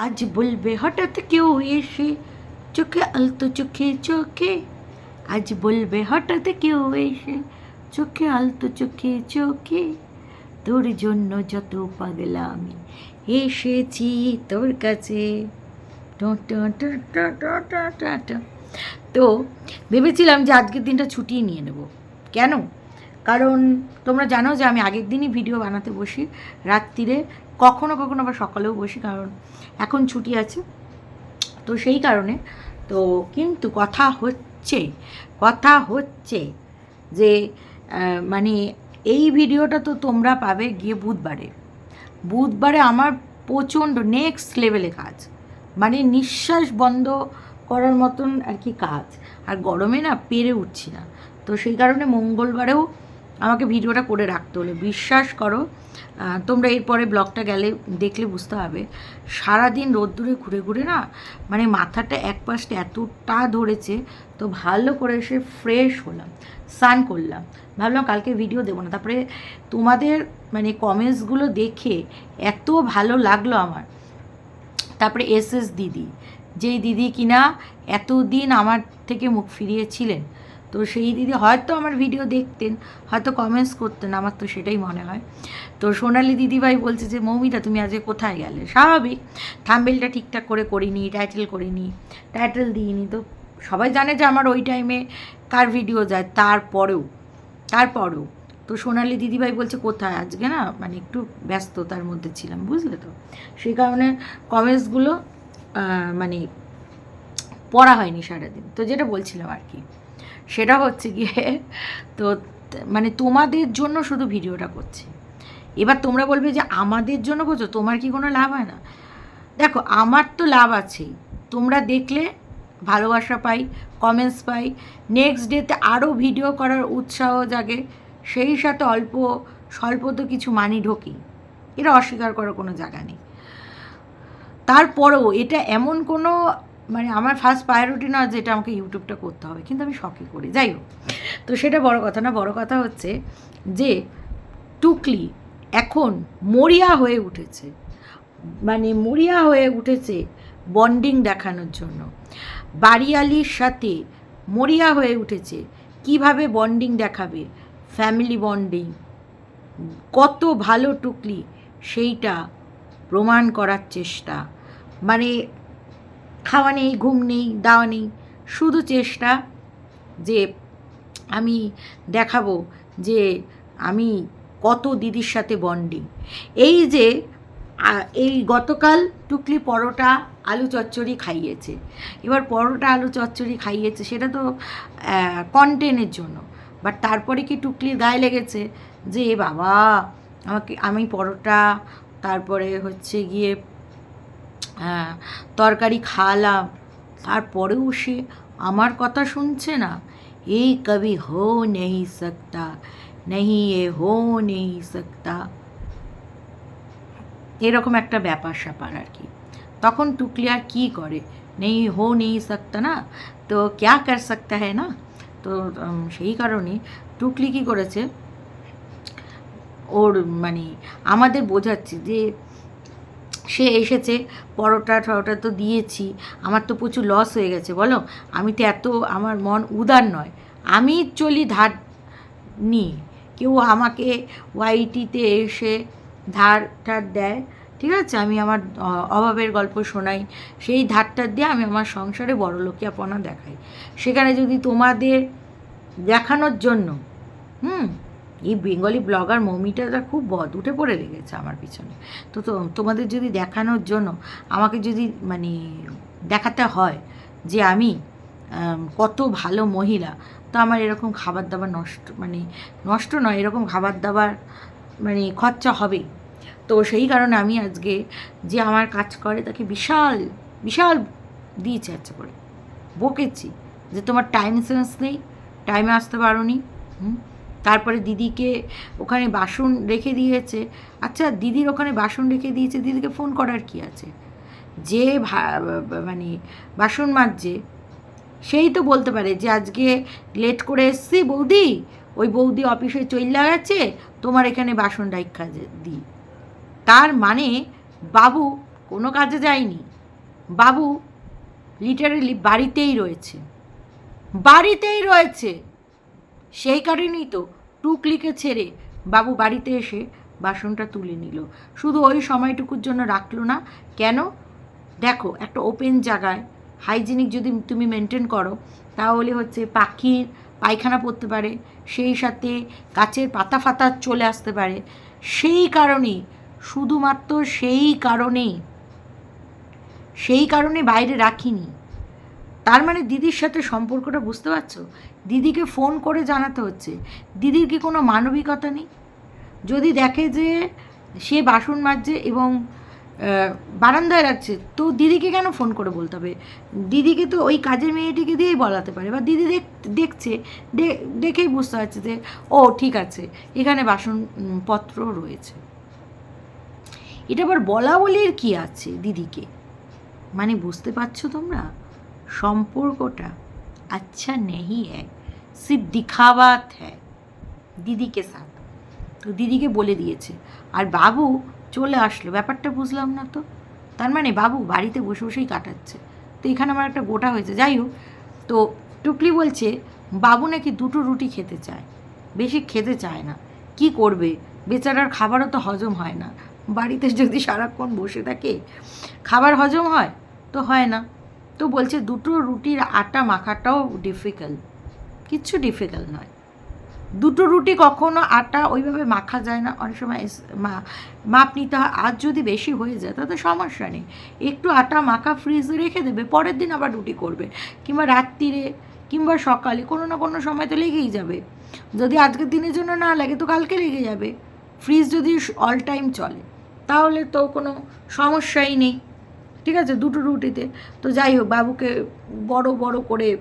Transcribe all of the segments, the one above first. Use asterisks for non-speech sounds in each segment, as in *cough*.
আজ বলবে হঠাৎ কেউ এসে, চোখে আলতো, চোখে চোখে। আজ বলবে হঠাৎ কেউ এসে, চোখে আলতো, চোখে চোখে। তোর জন্য যত পাগলা আমি এসেছি তোর কাছে। তো ভেবেছিলাম যে আজকের দিনটা ছুটি নিয়ে নেব। কেন? কারণ তোমরা জানো যে আমি আগের দিনই ভিডিও বানাতে বসি। রাত্রিরে কখনো কখনো আবার সকালেও বসি, কারণ এখন ছুটি আছে। তো সেই কারণে, তো কিন্তু কথা হচ্ছে কথা হচ্ছে যে মানে এই ভিডিওটা তো তোমরা পাবে গিয়ে বুধবারে। বুধবারে আমার প্রচণ্ড নেক্সট লেভেলে কাজ। মানে নিঃশ্বাস বন্ধ করার মতন আর কি কাজ। আর গরমে না পেরে উঠছি না। তো সেই কারণে মঙ্গলবারেও আমাকে ভিডিওটা করে রাখতে হলো। বিশ্বাস করো তোমরা এরপরে ব্লগটা গেলে দেখলে বুঝতে হবে সারাদিন রোদ্দুরে ঘুরে ঘুরে না মানে মাথাটা এক পাশটা এতটা ধরেছে, তো ভালো করে এসে ফ্রেশ হলাম, স্নান করলাম। ভাবলাম কালকে ভিডিও দেবো না। তারপরে তোমাদের মানে কমেন্টসগুলো দেখে এত ভালো লাগল আমার। তারপরে এস এস দিদি, যেই দিদি কিনা এতদিন আমার থেকে মুখ ফিরিয়েছিলেন তো সেই দিদি হয়তো আমার ভিডিও দেখতেন, হয়তো কমেন্টস করতেন, আমার তো সেটাই মনে হয়। তো সোনালি দিদিভাই বলছে যে, মৌমিতা, তুমি আজকে কোথায় গেলে? স্বাভাবিক থাম্বেলটা ঠিকঠাক করে করিনি টাইটেল করিনি টাইটেল দিইনি। তো সবাই জানে যে আমার ওই টাইমে কার ভিডিও যায়, তারপরেও তারপরেও। তো সোনালি দিদিভাই বলছে, কোথায়? আজকে না মানে একটু ব্যস্ততার মধ্যে ছিলাম, বুঝলে তো? সেই কারণে কমেন্টসগুলো মানে পড়া হয়নি সারাদিন। তো যেটা বলছিলাম আর কি। সেটা হচ্ছে গিয়ে, তো মানে তোমাদের জন্য শুধু ভিডিওটা করছি। এবার তোমরা বলবে যে আমাদের জন্য করছ, তোমার কি কোনো লাভ হয় না? দেখো, আমার তো লাভ আছেই। তোমরা দেখলে, ভালোবাসা পাই কমেন্টস পাই নেক্সট ডেতে আরও ভিডিও করার উৎসাহ জাগে। সেই সাথে অল্প, স্বল্প তো কিছু মানি ঢোকি এটা অস্বীকার করার কোনো জায়গা নেই। তারপরেও এটা এমন কোনো মানে আমার ফার্স্ট প্রায়োরিটি নয় যে এটা আমাকে ইউটিউবটা করতে হবে, কিন্তু আমি শখে করি, যাই হোক। তো সেটা বড় কথা না, বড় কথা হচ্ছে যে টুকলি এখন মরিয়া হয়ে উঠেছে মানে মরিয়া হয়ে উঠেছে বন্ডিং দেখানোর জন্য। বাড়িয়ালির সাথে মরিয়া হয়ে উঠেছে, কীভাবে বন্ডিং দেখাবে? ফ্যামিলি বন্ডিং কত ভালো টুকলি সেইটা প্রমাণ করার চেষ্টা। মানে খাওয়া নেই, ঘুম নেই, দাওয়া নেই। শুধু চেষ্টা যে আমি দেখাবো যে আমি কত দিদির সাথে বন্ডিং। এই যে এই গতকাল টুকলি পরোটা, আলু চচ্চড়ি খাইয়েছে। এবার পরোটা, আলু চচ্চড়ি খাইয়েছে, সেটা তো কন্টেনের জন্য। বাট তারপরে কি টুকলির গায়ে লেগেছে? যে, এ বাবা, আমাকে, আমি পরোটা, তারপরে হচ্ছে গিয়ে তরকারি খাওয়ালাম তারপরেও সে আমার কথা শুনছে না। এই কবি হো নেই সকতা, নেই এ হো নেই সকতা। এরকম একটা ব্যাপার স্যাপার আর কি। তখন টুকলি আর কী করে? নেই হো নেই সকতা না? তো ক্যা কর সকতা হ্যাঁ না? তো সেই কারণে টুকলি কী করেছে? ওর মানে আমাদের বোঝাচ্ছে যে সে এসেছে, পরোটা ঠরোটা তো দিয়েছি, আমার তো প্রচুর লস হয়ে গেছে, বলো? আমি তো এত, আমার মন উদার নয়। আমি চলি ধার নিই কেউ আমাকে ওয়াইটিতে এসে ধার ধার দেয়, ঠিক আছে? আমি আমার অভাবের গল্প শোনাই, সেই ধারটার দিয়ে আমি আমার সংসারে বড়লোকিয়াপনা দেখাই। সেখানে যদি তোমাদের দেখানোর জন্য, হুম? এই বেঙ্গলি ব্লগার মৌমিটাটা খুব বদ উঠে পড়ে লেগেছে আমার পিছনে। তো তো তোমাদের যদি দেখানোর জন্য, আমাকে যদি মানে দেখাতে হয় যে আমি কত ভালো মহিলা, তো আমার এরকম খাবার দাবার নষ্ট মানে নষ্ট নয়, এরকম খাবার দাবার মানে খরচা হবেই। তো সেই কারণে আমি আজকে যে আমার কাজ করে, তাকে বিশাল বিশাল দিয়েছে আচ্ছা করে। বকেছি যে তোমার টাইম সেন্স নেই টাইমে আসতে পারো নি হুম? তারপরে দিদিকে ওখানে বাসন রেখে দিয়েছে। আচ্ছা দিদির ওখানে বাসন রেখে দিয়েছে, দিদিকে ফোন করার কি আছে? যে মানে বাসন মাজছে, সেই তো বলতে পারে যে আজকে লেট করে এসছি বৌদি, ওই বৌদি অফিসে চইলা গেছে, তোমার এখানে বাসন রাইখা যে- দিই। তার মানে বাবু কোনো কাজে যায়নি। বাবু লিটারেলি বাড়িতেই রয়েছে। বাড়িতেই রয়েছে। সেই কারণেই তো টুকলিকে ছেড়ে বাবু বাড়িতে এসে বাসনটা তুলে নিল। শুধু ওই সময়টুকুর জন্য রাখল না। কেন? দেখো, একটা ওপেন জায়গায় হাইজিনিক যদি তুমি মেনটেন করো, তাহলে হচ্ছে পাখির পায়খানা পড়তে পারে, সেই সাথে গাছের পাতা ফাতা চলে আসতে পারে। সেই কারণেই, শুধুমাত্র সেই কারণেই, সেই কারণে বাইরে রাখিনি। তার মানে দিদির সাথে সম্পর্কটা বুঝতে পারছ? দিদিকে ফোন করে জানাতে হচ্ছে। দিদির কি কোনো মানবিকতা নেই? যদি দেখে যে সে বাসন মাজছে এবং বারান্দায় রাখছে তো দিদিকে কেন ফোন করে বলতে হবে? দিদিকে তো ওই কাজের মেয়েটিকে দিয়েই বলাতে পারে। বা দিদি দেখ দেখছে দেখেই বুঝতে পারছে যে ও ঠিক আছে এখানে বাসন উম, পত্র রয়েছে। এটা আবার বলা বলির কি আছে দিদিকে? মানে বুঝতে পারছ তোমরা? সম্পর্কটা আচ্ছা নেই হ্যায় সির্ফ দিখাওয়াত হ্যায় দিদিকে সাথ। তো দিদিকে বলে দিয়েছে। আর বাবু চলে আসলো। ব্যাপারটা বুঝলাম না তো। তার মানে বাবু বাড়িতে বসে বসেই কাটাচ্ছে। তো এখানে আমার একটা গোটা হয়েছে। যাই হোক, তো টুকলি বলছে, বাবু নাকি দুটো রুটি খেতে চায়। বেশি খেতে চায় না। কি করবে? বেচারার খাবারও তো হজম হয় না। বাড়িতে যদি সারাক্ষণ বসে থাকে, খাবার হজম হয়? তো হয় না। তো বলছে দুটো রুটির আটা মাখাটাও ডিফিকাল্ট কিচ্ছু ডিফিকাল্ট নয়। দুটো রুটি কখনো আটা ওইভাবে মাখা যায় না। অনেক সময় মাপ নিতে হয়। আজ যদি বেশি হয়ে যায় তাতে সমস্যা নেই। একটু আটা মাখা ফ্রিজে রেখে দেবে, পরের দিন আবার রুটি করবে। কিংবা রাত্রিরে, কিংবা সকালে, কোনো না কোনো সময় তো লেগেই যাবে। যদি আজকের দিনের জন্য না লাগে, তো কালকে লেগে যাবে। ফ্রিজ যদি অল টাইম চলে, তাহলে তো কোনো সমস্যাই নেই। ঠিক আছে? দুটো রুটিতে। তো যাই হোক, বাবুকে বড় বড় করে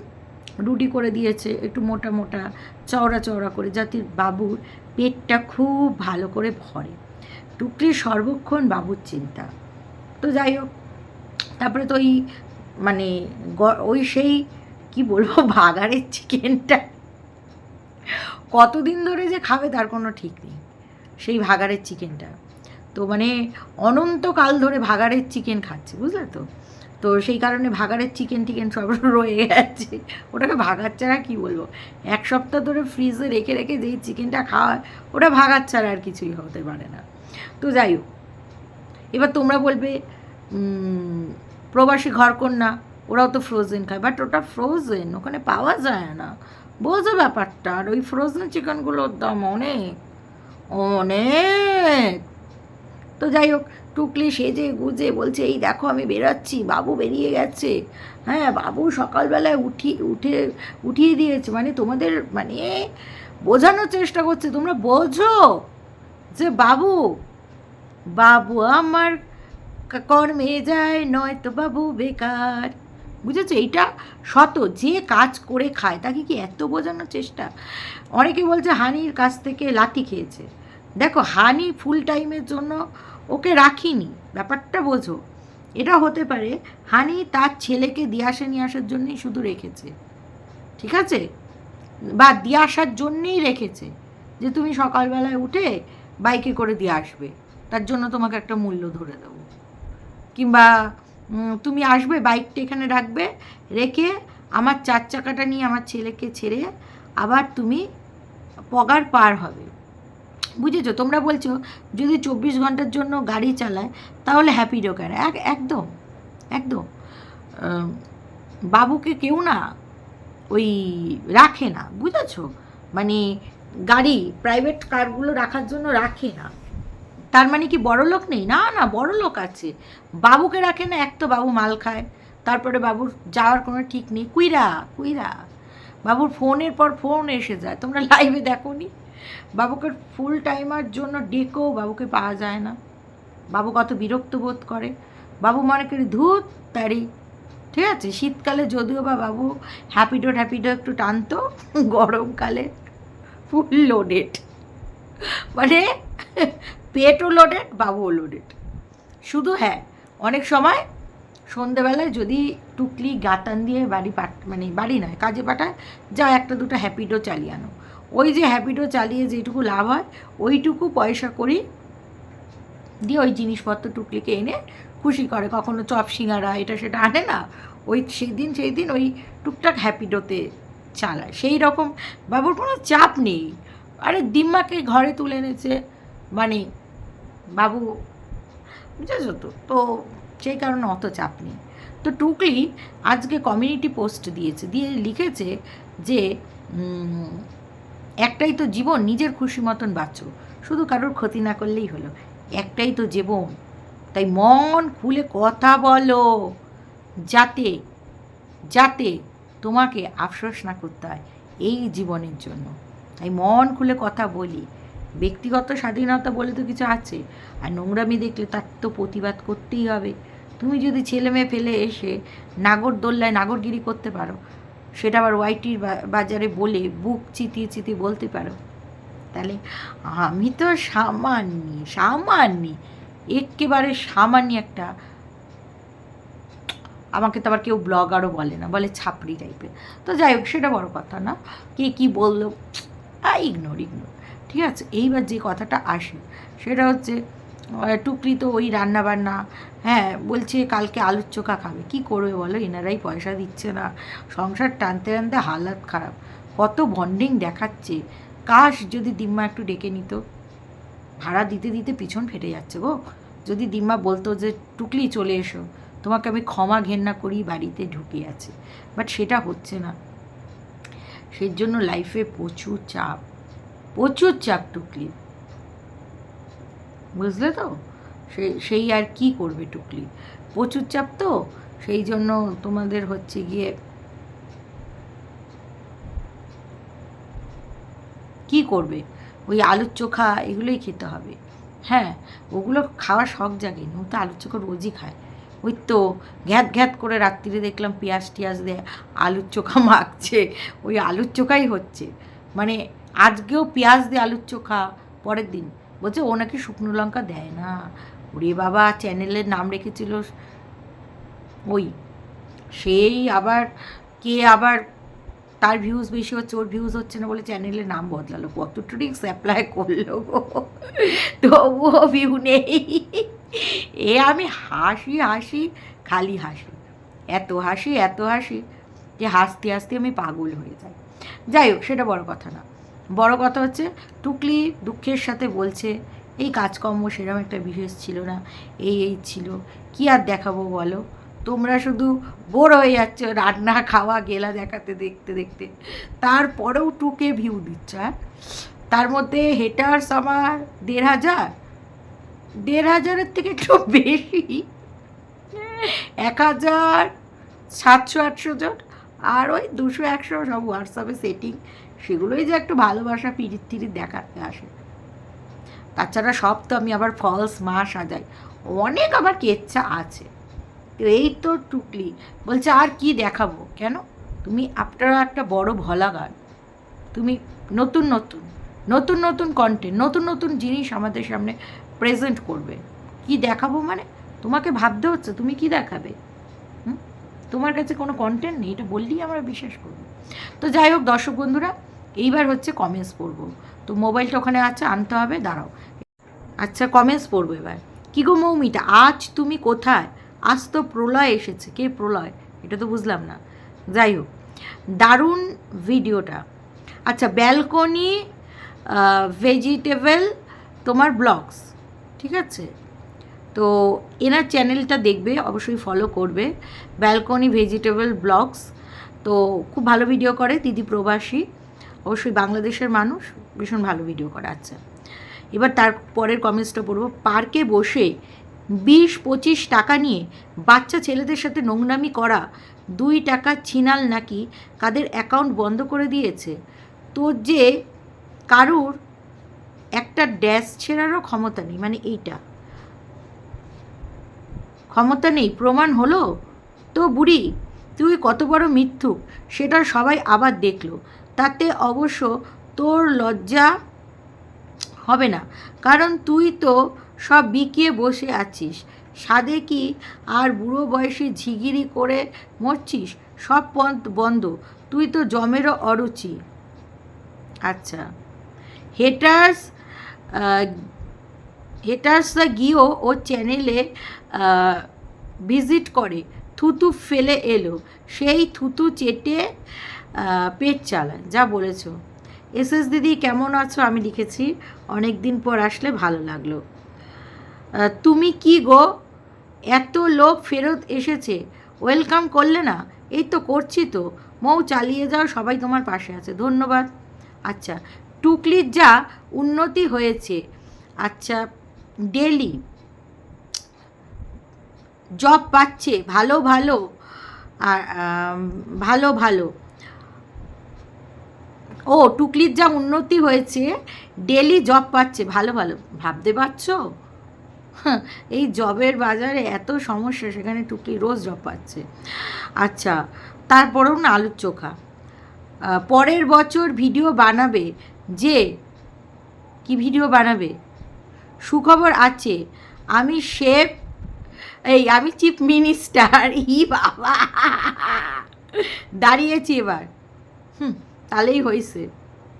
রুটি করে দিয়েছে, একটু মোটা মোটা, চওড়া চওড়া করে, যাতে বাবুর পেটটা খুব ভালো করে ভরে। টুকরির সর্বক্ষণ বাবুর চিন্তা। তো যাই হোক, তারপরে তো ওই মানে ওই সেই, কি বলব *laughs* ভাগাড়ের চিকেনটা। কতদিন ধরে যে খাবে তার কোনো ঠিক নেই। সেই ভাগাড়ের চিকেনটা। তো মানে অনন্তকাল ধরে ভাগাড়ের চিকেন খাচ্ছে, বুঝলে তো? তো সেই কারণে ভাগাড়ের চিকেন টিকেন সব *laughs* রয়ে গেছে। ওটাকে ভাগার ছাড়া কী বলব? এক সপ্তাহ ধরে ফ্রিজে রেখে রেখে যেই চিকেনটা খাওয়া, ওটা ভাগার ছাড়া আর কিছুই হতে পারে না। তো যাই হোক, এবার তোমরা বলবে প্রবাসী ঘরকন্যা, ওরাও তো ফ্রোজেন খায় বাট ওটা ফ্রোজেন ওখানে পাওয়া যায় না। বোঝো ব্যাপারটা, আর ওই ফ্রোজেন চিকেনগুলোর দাম অনেক অনেক। তো যাই হোক, টুকলি সেজে গুজে বলছে, এই দেখো আমি বেরাচ্ছি, বাবু বেরিয়ে গেছে। হ্যাঁ বাবু সকালবেলায় উঠি, উঠে, উঠিয়ে দিয়েছে মানে তোমাদের মানে বোঝানোর চেষ্টা করছে, তোমরা বোঝো যে বাবু বাবু আমার কর্মে যায়, নয়তো বাবু বেকার। বুঝেছ? এইটা শত, যে কাজ করে খায়, তাকে কি এত বোঝানোর চেষ্টা? অনেকে বলছে, হানির কাছ থেকে লাথি খেয়েছে। দেখো, হানি ফুল টাইমের জন্য ওকে রাখিনি, ব্যাপারটা বোঝো। এটা হতে পারে হানি তার ছেলেকে দিয়ে আসে নিয়ে আসার জন্যই শুধু রেখেছে। ঠিক আছে? বা দিয়ে আসার জন্যেই রেখেছে যে তুমি সকালবেলায় উঠে বাইকে করে দিয়ে আসবে। তার জন্য তোমাকে একটা মূল্য ধরে দেবো। কিংবা তুমি আসবে বাইকটা এখানে রাখবে, রেখে আমার চার চাকাটা নিয়ে আমার ছেলেকে ছেড়ে আবার তুমি পগার পার হবে। বুঝেছ? তোমরা বলছো, যদি চব্বিশ ঘণ্টার জন্য গাড়ি চালায়, তাহলে হ্যাপি কেন এক, একদম একদম। বাবুকে কেউ না ওই রাখে না, বুঝেছ? মানে গাড়ি প্রাইভেট কারগুলো রাখার জন্য রাখে না। তার মানে কি বড় লোক নেই? না না, বড় লোক আছে। বাবুকে রাখে না, এক তো বাবু মাল খায়, তারপরে বাবুর যাওয়ার কোনো ঠিক নেই। কুইরা কুইরা। বাবুর ফোনের পর ফোন এসে যায়। তোমরা লাইভে দেখো নি বাবুকে ফুল টাইমার জন্য ডেকেও বাবুকে পাওয়া যায় না। বাবু কত বিরক্ত বোধ করে। বাবু মনে করি, ধূত তারি। ঠিক আছে? শীতকালে যদিও বা বাবু হ্যাপিডো হ্যাপিডো একটু টানতো, গরমকালে ফুল লোডেড মানে পেটও লোডেড বাবুও লোডেড শুধু হ্যাঁ অনেক সময় সন্ধেবেলায় যদি টুকলি গাতান দিয়ে বাড়ি পাঠ মানে বাড়ি নয়, কাজে পাঠায় যা একটা দুটো হ্যাপিডো চালিয়ে আনো। ওই যে হ্যাপিডো চালিয়ে যেটুকু লাভ হয়, ওইটুকু পয়সা করি দিয়ে ওই জিনিসপত্র টুকলিকে এনে খুশি করে। কখনো চপ সিঙ্গারা, এটা সেটা আনে না। ওই সেই দিন সেই দিন ওই টুকটাক হ্যাপিডোতে চালায়। সেই রকম বাবুর কোনো চাপ নেই। আরে দিম্মাকে ঘরে তুলে এনেছে মানে বাবু বুঝেছ তো? তো সেই কারণে অত চাপ নেই। তো টুকলি আজকে কমিউনিটি পোস্ট দিয়েছে। দিয়ে লিখেছে যে একটাই তো জীবন, নিজের খুশি মতন বাঁচো। শুধু কারোর ক্ষতি না করলেই হলো। একটাই তো জীবন। তাই মন খুলে কথা বলো। যাতে যাতে তোমাকে আফসোস না করতে হয় এই জীবনের জন্য। তাই মন খুলে কথা বলি। ব্যক্তিগত স্বাধীনতা বলে তো কিছু আছে। আর নোংরামি দেখলে তার তো প্রতিবাদ করতেই হবে। তুমি যদি ছেলে মেয়ে ফেলে এসে নাগরদোল্লায় নাগরগিরি করতে পারো সেটা আবার ওয়াইটির বাজারে বলে বুক চিতিয়ে চিতিয়ে বলতে পারো। তাহলে আমি তো সামান্য সামান্য একেবারে সামান্য একটা, আমাকে তো আবার কেউ ব্লগারও বলে না, বলে ছাপড়ি টাইপের। তো যাই হোক, সেটা বড় কথা না। কে কী বলল? ইগনোর ইগনোর ঠিক আছে? এইবার যে কথাটা আসে, সেটা হচ্ছে টুকরি তো ওই রান্না বান্না হ্যাঁ বলছে কালকে আলুর চোখা খাবে। কি করবে বলো? এনারাই পয়সা দিচ্ছে না। সংসার টানতে টানতে হালাত খারাপ। কত বন্ডিং দেখাচ্ছে। কাশ যদি দিম্মা একটু ডেকে নিত। ভাড়া দিতে দিতে পিছন ফেটে যাচ্ছে গো। যদি দিম্মা বলতো যে, টুকলি চলে এসো। তোমাকে আমি ক্ষমা ঘেন্না করি, বাড়িতে ঢুকে আছে। বাট সেটা হচ্ছে না। সেই জন্য লাইফে প্রচুর চাপ। প্রচুর চাপ টুকলি বুঝলে তো? সেই আর কি করবে টুকলি? প্রচুর চাপ তো, সেই জন্য তোমাদের হচ্ছে গিয়ে কি করবে? ওই আলুর চোখা এগুলোই খেতে হবে। হ্যাঁ ওগুলো খাওয়ার শখ জাগেনি ও তো আলুর চোখা রোজই খায়। ওই তো ঘ্যাত ঘ্যাত করে রাত্রিরে দেখলাম পেঁয়াজ টিয়াজ দিয়ে আলুর চোখা *laughs* মাখছে। ওই আলুর চোখাই হচ্ছে। মানে আজকেও পেঁয়াজ দিয়ে আলুর চোখা, পরের দিন বলছে, ও নাকি শুকনো লঙ্কা দেয় না। ওরে বাবা, চ্যানেলের নাম রেখেছিল ওই। সেই আবার, কে আবার তার ভিউজ বেশি হচ্ছে, ওর ভিউজ হচ্ছে না বলে চ্যানেলের নাম বদলালো। কত ট্রিক্স অ্যাপ্লাই করল গো। তবুও ভিউ নেই। এ আমি হাসি হাসি, খালি হাসি। এত হাসি এত হাসি যে হাসতে হাসতে আমি পাগল হয়ে যাই। যাই হোক, সেটা বড় কথা না। বড় কথা হচ্ছে, টুকলি দুঃখের সাথে বলছে, এই কাজকর্ম সেরকম একটা বিশেষ ছিল না, এই এই ছিল, কি আর দেখাবো বলো? তোমরা শুধু বোর হয়ে যাচ্ছ রান্না, খাওয়া, গেলা দেখাতে, দেখতে দেখতে। তারপরেও টুকে ভিউ দিচ্ছ হ্যাঁ? তার মধ্যে হেটার্স আমার দেড় হাজার। দেড় হাজারের থেকে একটু বেশি। এক হাজার সাতশো আটশো জন। আর ওই দুশো একশো সব হোয়াটসঅ্যাপে সেটিং সেগুলোই যে একটু ভালোবাসা পিরিত টিরিত দেখাতে আসে। তাছাড়া সব তো আমি আবার ফলস মা সাজাই। অনেক আবার কেচ্ছা আছে। এই তো টুকলি। বলছে, আর কি দেখাবো? কেন? তুমি আপনারা একটা বড় ভলাগার তুমি নতুন নতুন নতুন নতুন কন্টেন্ট নতুন নতুন জিনিস আমাদের সামনে প্রেজেন্ট করবে। কি দেখাবো মানে? তোমাকে ভাবতে হচ্ছে, তুমি কি দেখাবে? তোমার কাছে কোনো কন্টেন্ট নেই, এটা বললেই আমরা বিশ্বাস করব। তো যাই হোক, দর্শক বন্ধুরা এইবার হচ্ছে কমেন্টস পড়ব। তো মোবাইলটা ওখানে আছে, আনতে হবে, দাঁড়াও। আচ্ছা কমেন্টস পড়ব এবার। কী গো মৌমিটা আজ তুমি কোথায়? আজ তো প্রলয় এসেছে। কে প্রলয়? এটা তো বুঝলাম না। যাই হোক, দারুণ ভিডিওটা। আচ্ছা ব্যালকনি ভেজিটেবল তোমার ব্লগস ঠিক আছে? তো এনার চ্যানেলটা দেখবে, অবশ্যই ফলো করবে। ব্যালকনি ভেজিটেবল ব্লগস তো খুব ভালো ভিডিও করে, দিদি প্রবাসী। অবশ্যই বাংলাদেশের মানুষ ভীষণ ভালো ভিডিও করে আচ্ছা। এবার তার পরের কমেন্টসটা পড়ব। পার্কে বসে বিশ পঁচিশ টাকা নিয়ে বাচ্চা ছেলেদের সাথে নোংরামি করা, দুই টাকা ছিনাল নাকি কাদের অ্যাকাউন্ট বন্ধ করে দিয়েছে? তোর যে কারুর একটা ড্যাশ ছেড়ারও ক্ষমতা নেই মানে এইটা। ক্ষমতা নেই, প্রমাণ হলো? তো বুড়ি, তুই কত বড় মিথ্যুক, সেটা সবাই আবার দেখল। তাতে অবশ্য তোর লজ্জা হবে না। কারণ তুই তো সব বিকিয়ে বসে আছিস। সাদে কি আর বুড়ো বয়সে ঝিগিরি করে মরছিস? সব পথ বন্ধ। তুই তো জমেরও অরুচি। আচ্ছা। হেটার্স হেটার্স হেটার্সরা গিয়েও ও চ্যানেলে ভিজিট করে। থুতু ফেলে এলো। সেই থুতু চেটে পেট চালায়, যা বলেছ। এস এস দিদি, কেমন আছো? আমি লিখেছি অনেক দিন পর আসলে ভালো লাগল। তুমি কি গো? এত লোক ফেরত এসেছে, ওয়েলকাম করলে না? এই তো করছি তো। মৌ চালিয়ে যাও, সবাই তোমার পাশে আছে। ধন্যবাদ। আচ্ছা টুকলির যা উন্নতি হয়েছে। আচ্ছা ডেলি জব পাচ্ছে, ভালো ভালো। আর ভালো ভালো। ও, টুকলির যা উন্নতি হয়েছে ডেলি জব পাচ্ছে। ভালো ভালো। ভাবতে পারছ? এই জবের বাজারে এত সমস্যা, সেখানে টুকলি রোজ জব পাচ্ছে। আচ্ছা তারপরেও না আলুর চোখা। পরের বছর ভিডিও বানাবে যে, কি ভিডিও বানাবে? সুখবর আছে, আমি শেফ এই আমি চিফ মিনিস্টার ই বাবা! দাঁড়িয়েছি এবার। হুম। তাহলেই হয়েছে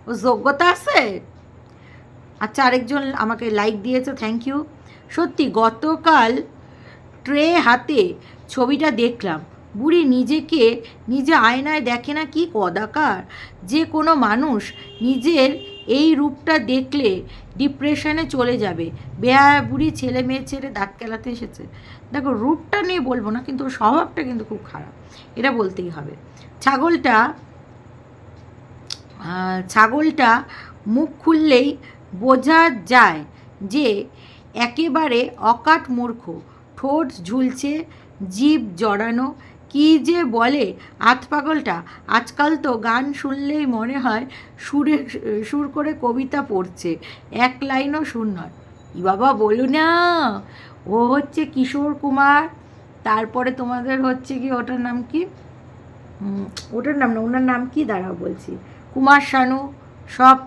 ও যোগ্যতা আছে? আচ্ছা আরেকজন আমাকে লাইক দিয়েছে থ্যাংক ইউ সত্যি, গতকাল ট্রে হাতে ছবিটা দেখলাম। বুড়ি নিজেকে নিজে আয়নায় দেখে না কি কদাকার। যে কোনো মানুষ নিজের এই রূপটা দেখলে ডিপ্রেশনে চলে যাবে। বেয়া, বুড়ি ছেলে মেয়ে ছেড়ে দাঁত কেলাতে এসেছে। দেখো, রূপটা নিয়ে বলব না, কিন্তু স্বভাবটা কিন্তু খুব খারাপ। এটা বলতেই হবে। ছাগলটা ছাগলটা মুখ খুললেই বোঝা যায় যে একেবারে অকাট মূর্খ, ঠোঁট ঝুলছে, জীব জড়ানো। কি যে বলে আত পাগলটা। আজকাল তো গান শুনলেই মনে হয় সুরে, সুর করে কবিতা পড়ছে। এক লাইনও সুর নয়। ই বাবা, বলো না। ও হচ্ছে কিশোর কুমার। তারপরে তোমাদের হচ্ছে কি ওটার নাম কি? ওটার নাম না, ওনার নাম কি? দাঁড়াও বলছি। কুমার শানু, সব।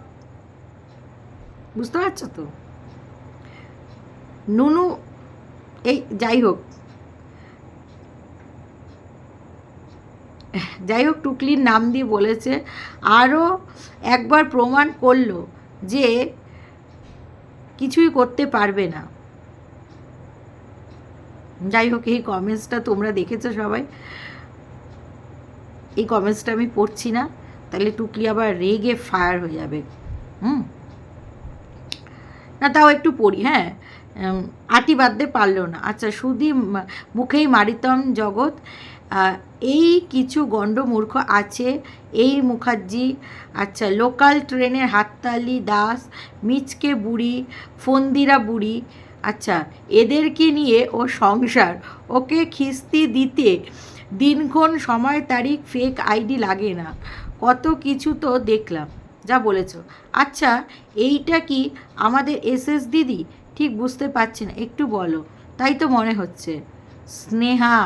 বুঝতে পারছ তো? নুনু, এই যাই হোক। যাই হোক, টুকলির নাম দিয়ে বলেছে, আরও একবার প্রমাণ করল যে কিছুই করতে পারবে না। যাই হোক, এই কমেন্টসটা তোমরা দেখেছ সবাই। এই কমেন্টসটা আমি পড়ছি না। তাহলে টুকলি আবার রেগে ফায়ার হয়ে যাবে। হুম? না, তাও একটু পড়ি হ্যাঁ? আটি বাঁধতে পারল না। আচ্ছা শুধু মুখেই মারিতম জগৎ এই কিছু গণ্ডমূর্খ আছে? এই মুখার্জি আচ্ছা লোকাল ট্রেনের হাততালি, দাস, মিচকে বুড়ি, ফন্দিরা বুড়ি আচ্ছা এদেরকে নিয়ে ও সংসার, ওকে খিস্তি দিতে, দিনক্ষণ সময় তারিখ ফেক আইডি লাগে না। কত কিছু তো দেখলাম, যা বলেছ। আচ্ছা এইটা কি আমাদের এসএস দিদি? ঠিক বুঝতে পারছি না, একটু বলো। তাই তো মনে হচ্ছে। স্নেহা।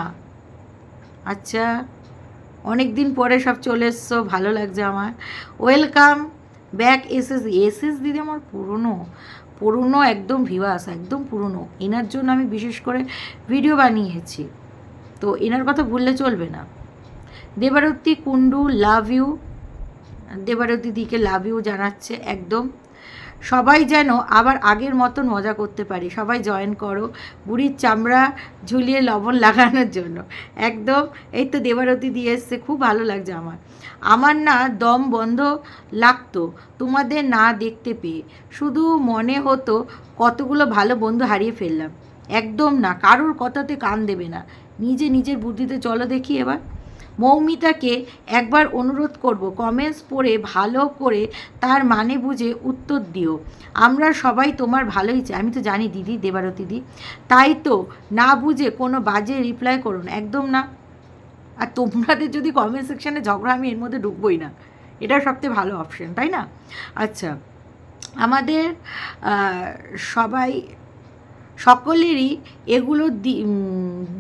আচ্ছা অনেক দিন পরে সব চলে এসছো, ভালো লাগছে আমার। ওয়েলকাম ব্যাক এসএস এসএস দিদি আমার পুরনো পুরনো একদম ভিভাস একদম পুরনো। এনার জন্য আমি বিশেষ করে ভিডিও বানিয়েছি। তো এনার কথা ভুললে চলবে না। দেবারতী কুণ্ডু লাভ ইউ দেবারতী দিকে লাভ ইউ জানাচ্ছে একদম। সবাই যেন আবার আগের মতন মজা করতে পারি। সবাই জয়েন করো। বুড়ির চামড়া ঝুলিয়ে লবণ লাগানোর জন্য। একদম। এই তো দেবারতী দিয়ে এসছে। খুব ভালো লাগছে আমার। আমার না দম বন্ধ লাগতো। তোমাদের না দেখতে পেয়ে। শুধু মনে হতো কতগুলো ভালো বন্ধু হারিয়ে ফেললাম। একদম না। কারোর কথাতে কান দেবে না। নিজে নিজের বুদ্ধিতে চলো দেখি এবার। মৌমিতাকে একবার অনুরোধ করব কমেন্টস পড়ে ভালো করে তার মানে বুঝে উত্তর দিও। আমরা সবাই তোমার ভালোই চাই। আমি তো জানি দিদি দেবারতী দি তাই তো না বুঝে কোনো বাজে রিপ্লাই করুন। একদম না। আর তোমাদের যদি কমেন্ট সেকশানে ঝগড়া, আমি এর মধ্যে ঢুকবোই না। এটা সবচেয়ে ভালো অপশন তাই না? আচ্ছা আমাদের সবাই, সকলেরই এগুলো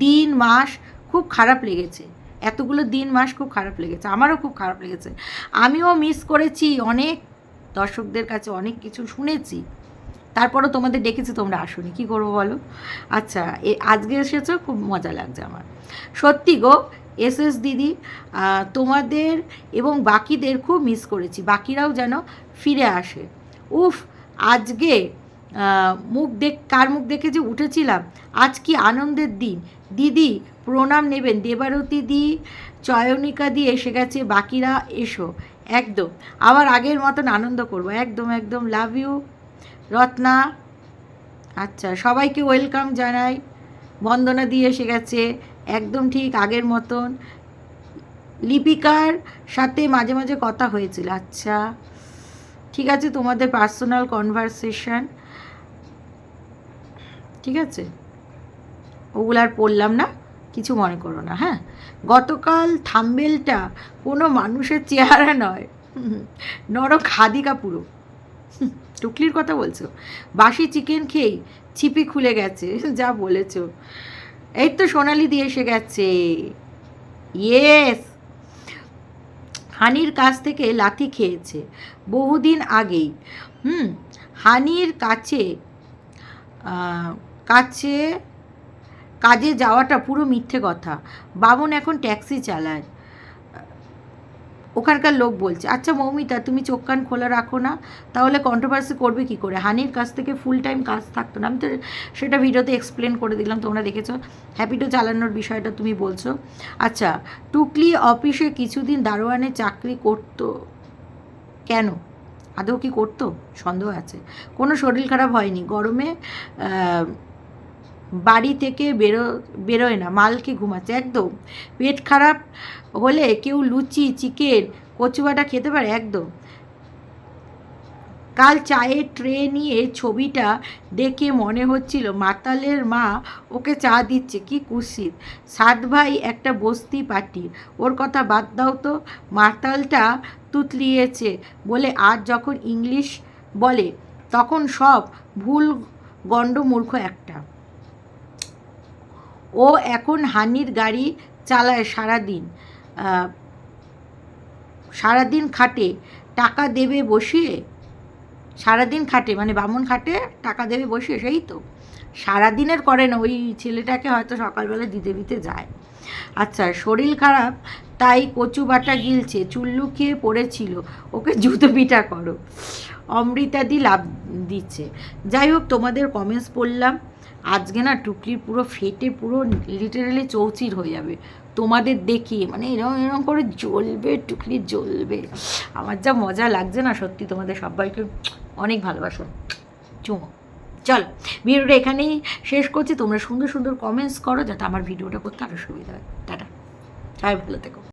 দিন, মাস খুব খারাপ লেগেছে। এতগুলো দিন মাস খুব খারাপ লেগেছে, আমারও খুব খারাপ লেগেছে। আমিও মিস করেছি, অনেক দর্শকদের কাছে অনেক কিছু শুনেছি। তারপরও তোমাদের ডেকেছি, তোমরা আসোনি, কী করব বলো? আচ্ছা এ, আজকে এসেছ, খুব মজা লাগছে আমার। সত্যি গো, এস এস দিদি তোমাদের এবং বাকিদের খুব মিস করেছি, বাকিরাও যেন ফিরে আসে। উফ, আজকে মুখ দেখ, কার মুখ দেখে যে উঠেছিলাম? আজ কি আনন্দের দিন। দিদি, প্রণাম নেবেন। দেবারতী দি, চয়নিকা দি এসে গেছে। বাকিরা এসো। একদম। আবার আগের মতন আনন্দ করব। একদম একদম। Love you Ratna. আচ্ছা সবাইকে ওয়েলকাম জানাই। বন্দনা দিয়ে এসে গেছে। একদম ঠিক আগের মতন। লিপিকার সাথে মাঝে মাঝে কথা হয়েছিল। আচ্ছা ঠিক আছে, তোমাদের পার্সোনাল কনভারসেশন ঠিক আছে? ওগুলো আর পড়লাম না, কিছু মনে করো না হ্যাঁ? গতকাল থাম্বেলটা কোনো মানুষের চেহারা নয়, নরক খাদিকা পুরো। টুকলির কথা বলছো? বাসি চিকেন খেয়েই ছিপি খুলে গেছে, যা বলেছ। এই তো সোনালি দিয়ে এসে গেছে। ইয়েস হানির কাছ থেকে লাথি খেয়েছে, বহুদিন আগেই। হুম, হানির কাছে কাছে, কাজে যাওয়াটা পুরো মিথ্যে কথা। বামন এখন ট্যাক্সি চালায়। ওখানকার লোক বলছে আচ্ছা মৌমিতা, তুমি চোখ কান খোলা রাখো না, তাহলে কন্ট্রোভার্সি করবে কি করে? হানির কাছ থেকে ফুল টাইম কাজ থাকতো না। আমি তো সেটা ভিডিওতে এক্সপ্লেন করে দিলাম, তোমরা দেখেছ। হ্যাপিটো চালানোর বিষয়টা তুমি বলছো। আচ্ছা টুকলি অফিসে কিছুদিন দারোয়ানে চাকরি করতো কেন? আদৌ কি করতো? সন্দেহ আছে। কোনো শরীর খারাপ হয়নি। গরমে বাড়ি থেকে বেরো, বেরোয় না, মালকে ঘুমাচ্ছে, একদম। পেট খারাপ হলে কেউ লুচি, চিকেন, কচুবাটা খেতে পারে, একদম। কাল চায়ের ট্রে নিয়ে ছবিটা দেখে মনে হচ্ছিল, মাতালের মা ওকে চা দিচ্ছে, কি কুৎসিত। সাত ভাই একটা বস্তি পার্টি, ওর কথা বাদ দাও তো, মাতালটা তুতলিয়েছে বলে আর যখন ইংলিশ বলে, তখন সব ভুল গণ্ডমূর্খ একটা। ও এখন হানির গাড়ি চালায় সারাদিন। সারাদিন খাটে, টাকা দেবে বসিয়ে? সারাদিন খাটে মানে বামুন খাটে টাকা দেবে বসিয়ে, সেই তো। সারাদিনের করে না, ওই ছেলেটাকে হয়তো সকালবেলা দিতে দিতে যায়। আচ্ছা শরীর খারাপ? তাই কচু বাটা গিলছে, চুল্লু খেয়ে পড়েছিল। ওকে জুতো পিটা করো। অমৃতাদি লাভ দিচ্ছে। যাই হোক, তোমাদের কমেন্টস পড়লাম। আজকে না টুকলি পুরো ফেটে পুরো লিটারালি চৌচির হয়ে যাবে। তোমাদের দেখিয়ে মানে এরকম এরকম করে জ্বলবে টুকলি জ্বলবে। আমার যা মজা লাগছে না সত্যি, তোমাদের সবাইকে অনেক ভালোবাসো। চুমো। চলো, ভিডিওটা এখানেই শেষ করছি। তোমরা সুন্দর সুন্দর কমেন্টস করো যাতে আমার ভিডিওটা করতে আরও সুবিধা হয়। টাটা। সবাই ভালো থেকো